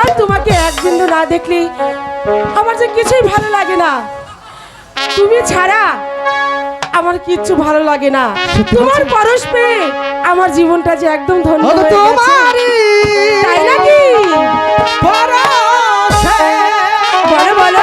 আর তোমাকে এক বিন্দু না দেখলি আমার যে কিছুই ভালো লাগে না। তুমি ছাড়া আমার কিচ্ছু ভালো লাগে না। তোমার পরশ পেয়ে আমার জীবনটা যে একদম ধন্য তাই নাকি? বলো বলো।